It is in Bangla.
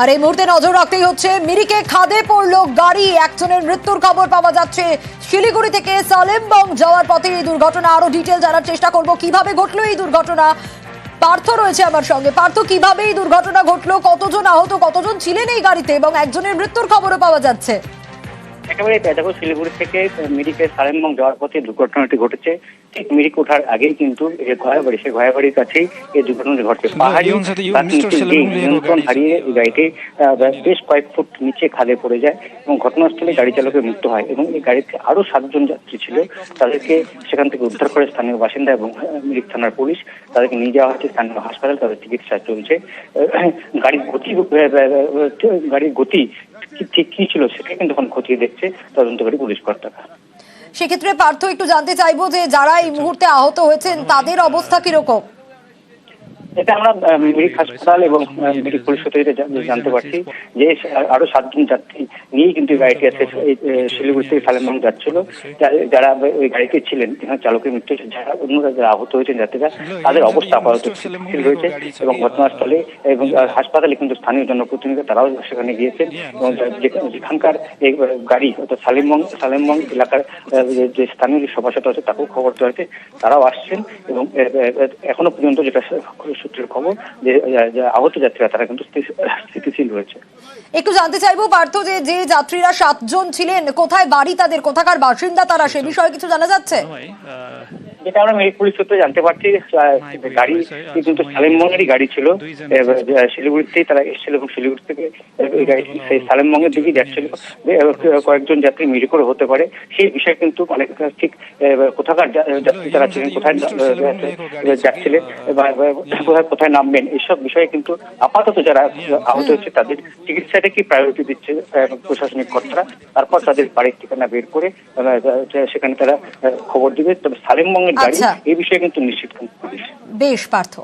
আর এই মুহূর্তে নজর রাখতেই হচ্ছে মিরিকে খাদে পড়ল গাড়ি। একজনের মৃত্যুর খবর পাওয়া যাচ্ছে। শিলিগুড়ি থেকে সালেমবং যাওয়ার পথে এই দুর্ঘটনা। আরও ডিটেল জানার চেষ্টা করব। কীভাবে ঘটলো এই দুর্ঘটনা? পার্থ রয়েছে আমার সঙ্গে। পার্থ, কীভাবে এই দুর্ঘটনা ঘটলো? কতজন আহত? কতজন ছিলেন এই গাড়িতে? এবং একজনের মৃত্যুর খবরও পাওয়া যাচ্ছে। একেবারে দেখো শিলিগুড়ি থেকে মিরিকে সালেমবং যাওয়ার পথে দুর্ঘটনাটি ঘটেছে। ঠিক মিরিক ওঠার আগেই কিন্তু যে ঘয়াবাড়ি সেই ঘয়াবাড়ির কাছেই এই দুর্ঘটনাটি ঘটছে। পাহাড়ি নিয়ন্ত্রণ হারিয়ে গাড়িটি বেশ কয়েক ফুট নিচে খাদে পড়ে যায় এবং ঘটনাস্থলে গাড়ি চালকের মৃত্যু হয় এবং এই গাড়িতে আরও সাতজন যাত্রী ছিল। তাদেরকে সেখান থেকে উদ্ধার করে স্থানীয় বাসিন্দা এবং মিরিক থানার পুলিশ তাদেরকে নিয়ে যাওয়া হচ্ছে স্থানীয় হাসপাতাল তাদের চিকিৎসা চলছে। গাড়ির গতি গাড়ির গতি ঠিক কি ছিল সেটা কিন্তু এখন খতিয়ে দেখছে তদন্তকারী পুলিশ কর্তারা। সেক্ষেত্রে পার্থ একটু জানতে চাইব যে যারা এই মুহূর্তে আহত হয়েছেন তাদের অবস্থা কীরকম? এটা আমরা মিরিক হাসপাতাল এবং মিরিক পুলিশ সূত্রে জানতে পারছি যে আরও সাতজন যাত্রী নিয়েই কিন্তু গাড়িটি আছে শিলিগুড়ি থেকে সালেমবাং যাচ্ছিল। যারা ওই গাড়িতে ছিলেন যেখানে চালকের মৃত্যু হয়েছে যারা অন্যরা যারা আহত হয়েছেন যাত্রীরা তাদের অবস্থা আপাতত স্থির রয়েছে এবং ঘটনাস্থলে এবং হাসপাতালে কিন্তু স্থানীয় জনপ্রতিনিধি তারাও সেখানে গিয়েছেন। এবং যেখানকার এই গাড়ি অর্থাৎ সালেমবং সালেমবং এলাকার যে- স্থানীয় যে সভাসদ আছে তাকেও খবর দেওয়া হয়েছে তারাও আসছেন এবং এখনও পর্যন্ত যেটা সূত্রের খবর যে আহত যাত্রীরা তারা কিন্তু স্থিতিশীল রয়েছে। একটু জানতে চাইব পার্থ যে যে যাত্রীরা সাতজন ছিলেন কোথায় বাড়ি তাদের কোথাকার বাসিন্দা তারা সে বিষয়ে কিছু জানা যাচ্ছে? যেটা আমরা মেরিট পুলিশ সূত্রে জানতে পারছি গাড়ি কিন্তু সালেমবঙ্গেরই গাড়ি ছিল। শিলিগুড়িতেই তারা এসেছিল এবং শিলিগুড়ি থেকে এই সেই সালেমবঙ্গের দিকেই যাচ্ছিল। কয়েকজন যাত্রী মিরিকরে হতে পারে। সেই বিষয়ে কিন্তু অনেক ঠিক কোথাকার যাত্রী যারা ছিলেন কোথায় যাচ্ছিলেন বা কোথায় কোথায় নামবেন এইসব বিষয়ে কিন্তু আপাতত যারা আহত হচ্ছে তাদের চিকিৎসাটা কি প্রায়োরিটি দিচ্ছে প্রশাসনিক কর্তারা? তারপর তাদের বাড়ির ঠিকানা বের করে সেখানে তারা খবর দিবে। তবে সালেমবঙ্গের গাড়ি আচ্ছা। এই বিষয়ে কিন্তু নিশ্চিত পুলিশ। বেশ পার্থ।